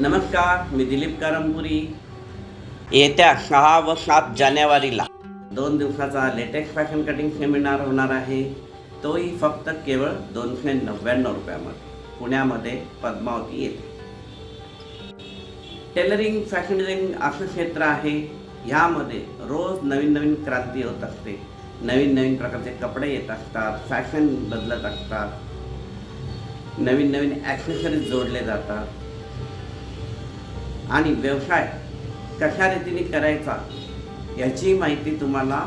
नमस्कार मी दिलीप करमपुरी. येत्या सहा व सात जानेवारीला दोन दिवसाचा लेटेस्ट फॅशन कटिंग सेमिनार होणार आहे. तोही फक्त केवळ दोनशे नव्याण्णव रुपयामध्ये. पुण्यामध्ये पद्मावती येते. टेलरिंग फॅशन डिझाईनिंग असं क्षेत्र आहे. ह्यामध्ये रोज नवीन नवीन क्रांती होत असते. नवीन नवीन प्रकारचे कपडे येत असतात फॅशन बदलत असतात. नवीन नवीन ॲक्सेसरीज जोडले जातात. आणि व्यवसाय कशा रीतीने करायचा याची माहिती तुम्हाला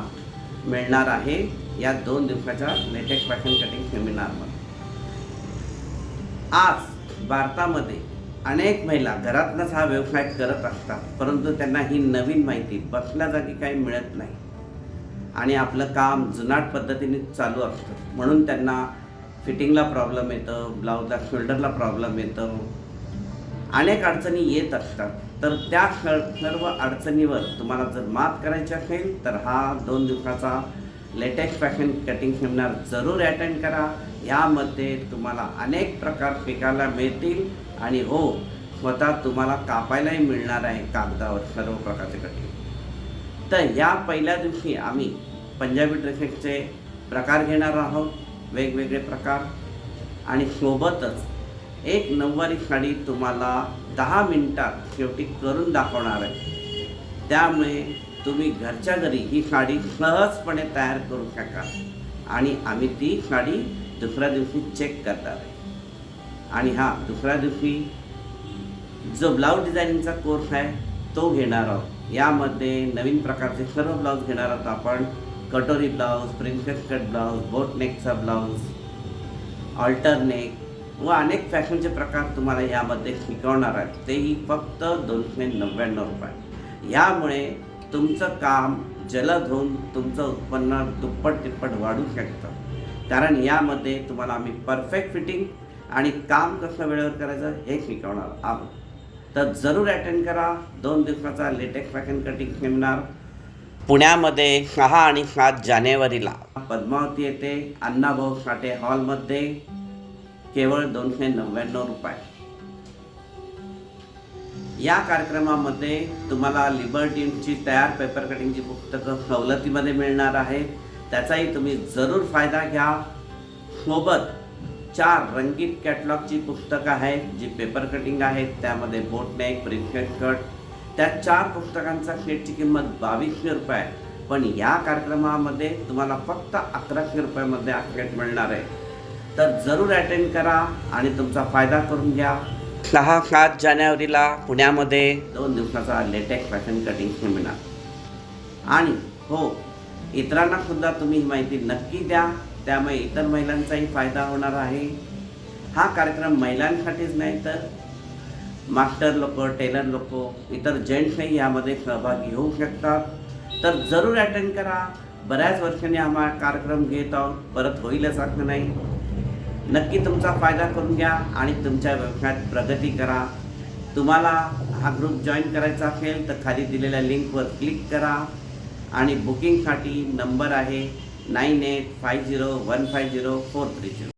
मिळणार आहे या दोन दिवसाच्या लेटेस्ट फॅशन कटिंग सेमिनारमध्ये आज भारतामध्ये अनेक महिला घरातनंच हा व्यवसाय करत असतात परंतु त्यांना ही नवीन माहिती बसल्या जागी काही मिळत नाही. आणि आपलं काम जुनाट पद्धतीने चालू असतं. म्हणून त्यांना फिटिंगला प्रॉब्लेम येतं ब्लाऊजला शोल्डरला प्रॉब्लेम येतं अनेक अडचणी येत असतात. तर त्या सर्व अडचणीवर तुम्हाला जर मात करायची असेल तर हा दोन दिवसाचा लेटेस्ट फॅशन कटिंग सेमिनार जरूर अटेंड करा. यामध्ये तुम्हाला अनेक प्रकार शिकायला मिळतील आणि हो स्वतः तुम्हाला कापायलाही मिळणार आहे कागदावर सर्व प्रकारचे कटिंग तर या पहिल्या दिवशी आम्ही पंजाबी ड्रेसेसचे प्रकार घेणार आहोत वेगवेगळे प्रकार. आणि सोबतच एक नऊवारी साडी तुम्हाला दहा मिनटात शेवटी करून दाखवणार आहे. त्यामुळे तुम्ही घरच्या घरी ही साडी सहजपणे तयार करू शकाल. आणि आम्ही ती साडी दुसऱ्या दिवशी चेक करणार आहे. आणि हा दुसऱ्या दिवशी जो ब्लाऊज डिझायनिंगचा कोर्स आहे तो घेणार आहोत. यामध्ये नवीन प्रकारचे सर्व ब्लाऊज घेणार आहोत आपण. Katori blouse princess cut blouse boat नेकचा blouse halter neck व अनेक फॅशनचे प्रकार तुम्हाला यामध्ये शिकवणार आहेत. तेही फक्त दोनशे नव्याण्णव रुपये. यामुळे तुमचं काम जलद होऊन तुमचं उत्पन्न दुप्पट तिप्पट वाढू शकतं. कारण यामध्ये तुम्हाला आम्ही परफेक्ट फिटिंग आणि काम कसं वेळेवर करायचं हे शिकवणार आहोत. तर जरूर अटेंड करा. दोन दिवसाचा लेटेस्ट फॅशन कटिंग सेमिनार पुण्यामध्ये सहा आणि सात जानेवारीला. पद्मावती येथे अण्णाभाऊ साठे हॉलमध्ये केवळ दोनशे नव्याण्णव रुपये. या कार्यक्रमामध्ये तुम्हाला लिबर्टीनची तयार पेपर कटिंगची पुस्तकं सवलतीमध्ये मिळणार आहे. त्याचाही तुम्ही जरूर फायदा घ्या. सोबत चार रंगीत कॅटलॉगची पुस्तकं आहेत जी पेपर कटिंग आहेत त्यामध्ये बोटनेक प्रिन्सेस कट त्या चार पुस्तकांचा सेटची किंमत बावीसशे रुपये आहे. पण या कार्यक्रमामध्ये तुम्हाला फक्त अकराशे रुपयामध्ये हा सेट मिळणार आहे. तर जरूर अटेंड करा आणि तुमचा फायदा करून घ्या. सहा सात जानेवारीला पुण्यामध्ये दोन दिवसाचा लेटेस्ट फॅशन कटिंग सेमिनार आणि हो इतरांना सुद्धा तुम्ही ही माहिती नक्की द्या. त्यामुळे इतर महिलांचाही फायदा होणार आहे. हा कार्यक्रम महिलांसाठीच नाही तर मास्टर लोक टेलर लोक इतर जेंट्सही यामध्ये सहभागी होऊ शकतात. तर जरूर अटेंड करा. बऱ्याच वर्षांनी आम्हा कार्यक्रम घेत आहोत. परत होईलच असं नाही. नक्की तुमचा फायदा करून घ्या आणि तुमच्या व्यवसायात प्रगती करा. तुम्हाला हा ग्रुप जॉईन करायचा असेल तर खाली दिलेल्या लिंकवर क्लिक करा. आणि बुकिंगसाठी नंबर आहे nine eight five zero one five zero four three zero